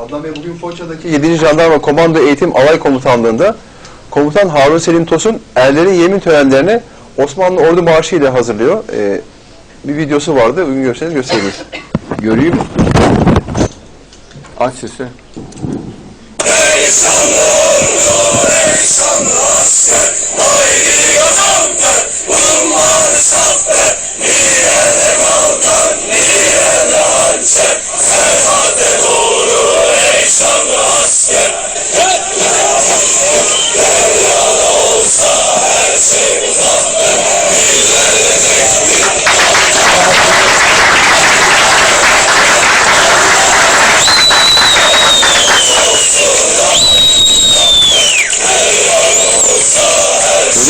Adnan Bey bugün Foça'daki 7. Jandarma Komando Eğitim Alay Komutanlığı'nda Komutan Harun Selim Tosun erlerin yemin törenlerini Osmanlı Ordu Marşı ile hazırlıyor. Ee, bir videosu vardı. Bugün görseniz göstereyim. Göreyim. Aç sesi.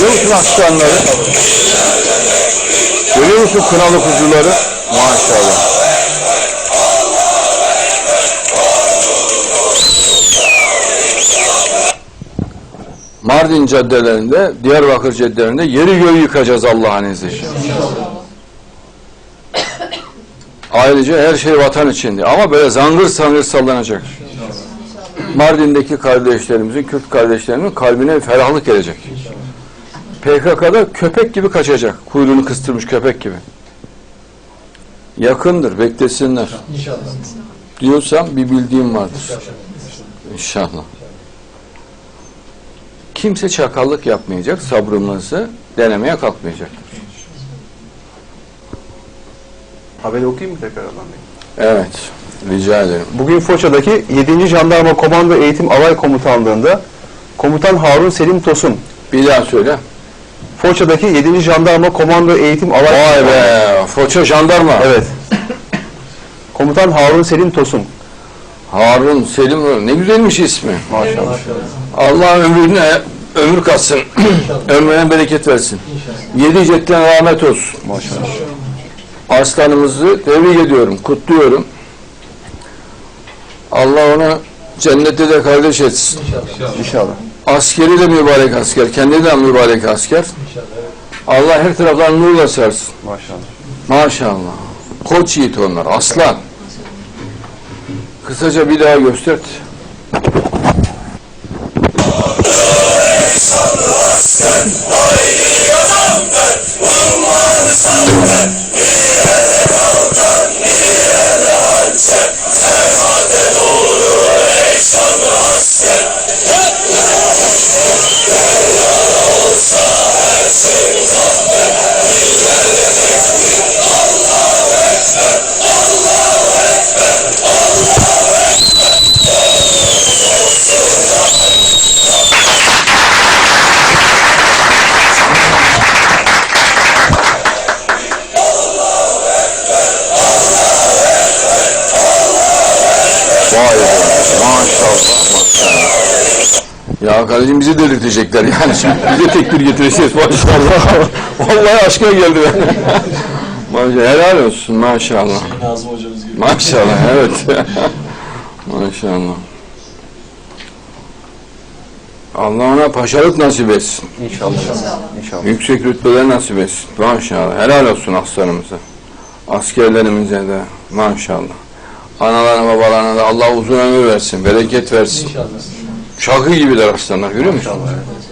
Görüyor musun aslanları? Görüyor musun kınalı kuzuları? Maşallah. Mardin caddelerinde, Diyarbakır caddelerinde yeri göğü yıkacağız Allah'ın izniyle. Ayrıca her şey vatan içindi. Ama böyle zangır sangır sallanacak. Mardin'deki kardeşlerimizin, Kürt kardeşlerimin kalbine ferahlık gelecek. PKK'da köpek gibi kaçacak. Kuyruğunu kıstırmış köpek gibi. Yakındır, beklesinler. İnşallah. Diyorsam bir bildiğim vardır. İnşallah. Kimse çakallık yapmayacak, sabrımızı denemeye kalkmayacaktır. Haberi okuyayım mı tekrar Adnan Bey? Evet, rica ederim. Bugün Foça'daki 7. Jandarma Komando Eğitim Alay Komutanlığı'nda Komutan Harun Selim Tosun Bir daha söyle. Foça'daki 7. Jandarma Komando Eğitim Alay Vay be, Foça jandarma. Evet. Komutan Harun Selim Tosun. Harun Selim, ne güzelmiş ismi. Maşallah. Allah ömrüne ömür katsın. Ömrüne bereket versin. Yedi cetten rahmet olsun. Maşallah. Aslanımızı tebrik ediyorum, kutluyorum. Allah onu cennette de kardeş etsin. İnşallah. Askeri de mübarek asker, kendi de mübarek asker. Allah her taraftan nurla sarsın. Maşallah. Maşallah. Koç yiğit onlar, aslan. Kısaca bir daha göstert. Vay be. Maşallah maşallah. Ya kardeşim bizi delirtecekler yani şimdi bize tekbir getireceğiz maşallah. Vallahi aşka geldi ben. maşallah helal olsun maşallah. Nazım hocamız gibi. Maşallah evet. maşallah. Allah ona paşalık nasip etsin. İnşallah. İnşallah. Yüksek rütbeler nasip etsin. Maşallah. Helal olsun aslanımıza. Askerlerimize de maşallah. Analarına babalarına da Allah uzun ömür versin, bereket versin. İnşallah. Şakı gibiler aslanlar görüyor musun? İnşallah. evet.